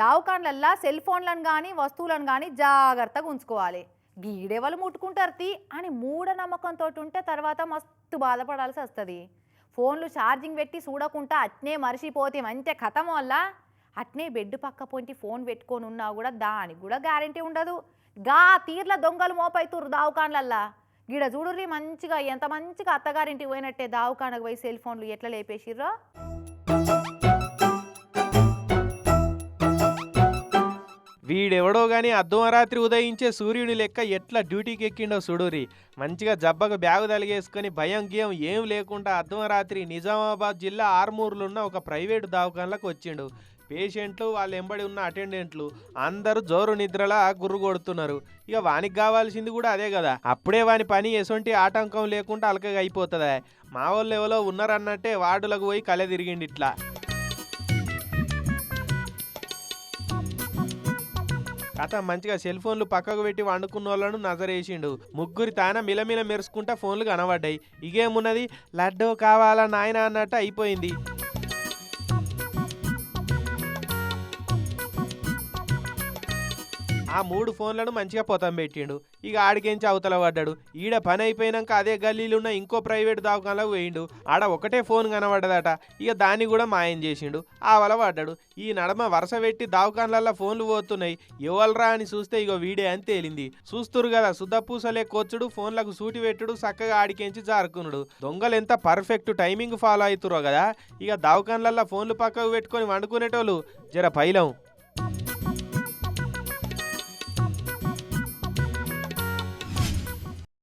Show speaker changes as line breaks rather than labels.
దావకాన్లల్లా cell ఫోన్లను కానీ వస్తువులను కానీ జాగ్రత్తగా ఉంచుకోవాలి. గీడే వాళ్ళు ముట్టుకుంటారు తీ అని మూఢనమ్మకంతో ఉంటే తర్వాత మస్తు బాధపడాల్సి వస్తుంది. ఫోన్లు ఛార్జింగ్ పెట్టి చూడకుండా అట్నే మరిచిపోతే మంచి కథం వల్ల? అట్నే బెడ్ పక్క పొంటి ఫోన్ పెట్టుకొని ఉన్నా కూడా దానికి కూడా గ్యారంటీ ఉండదు. గా తీర్ల దొంగలు మోపైతురు దావకాన్లల్లా. గీడ చూడుర్రి మంచిగా ఎంత మంచిగా అత్తగారింటికి పోయినట్టే దావకానకు పోయి సెల్ ఫోన్లు ఎట్లా లేపేసిర్రో?
వీడెవడో గాని అర్ధమరాత్రి ఉదయించే సూర్యుని లెక్క ఎట్లా డ్యూటీకి ఎక్కిండో సుడూరి మంచిగా జబ్బకు బ్యాగు తలిగేసుకుని భయం గియం ఏం లేకుండా అర్ధమరాత్రి నిజామాబాద్ జిల్లా ఆర్మూరులున్న ఒక ప్రైవేటు దవాఖానలకు వచ్చిండు. పేషెంట్లు వాళ్ళు ఎంబడి ఉన్న అటెండెంట్లు అందరూ జోరు నిద్రలా గుర్రు కొడుతున్నారు ఇక వానికి కావాల్సింది కూడా అదే కదా. అప్పుడే వాని పని ఎటువంటి ఆటంకం లేకుండా అలకగా అయిపోతుందా? మా వాళ్ళు ఎవరో ఉన్నారన్నట్టే వార్డులకు పోయి కలె తిరిగిండి ఇట్లా కథ మంచిగా సెల్ ఫోన్లు పక్కకు పెట్టి వండుకున్న వాళ్ళను నజరేసిండు. ముగ్గురి తాన మిలమిల మెరుసుకుంటా ఫోన్లు కనబడ్డాయి. ఇగేమున్నది? లడ్డూ కావాలా నాయన అన్నట్టు అయిపోయింది. ఆ మూడు ఫోన్లను మంచిగా పొతం పెట్టిండు. ఇక ఆడికెంచి అవతల పడ్డాడు? ఈడ పని అయిపోయినాక అదే గల్లీలో ఉన్న ఇంకో ప్రైవేట్ దవాఖానలకు పోయిండు. ఆడ ఒకటే ఫోన్ కనబడ్డదట. ఇక దాన్ని కూడా మాయం చేసిండు. ఆ వల పడ్డాడు. ఈ నడమ వరుస పెట్టి దవాఖానలల్లో ఫోన్లు పోతున్నాయి. ఎవల్రా అని చూస్తే ఇగో వీడే అని తేలింది. చూస్తురు కదా సుద్దపూసలే కొచ్చుడు ఫోన్లకు సూటి పెట్టుడు చక్కగా ఆడికెంచి జారుకునుడు. దొంగలు ఎంత పర్ఫెక్ట్ టైమింగ్ ఫాలో అవుతురో కదా. ఇక దవాఖానలల్లో ఫోన్లు పక్కకు పెట్టుకొని వండుకునేటోళ్ళు జర పైలం.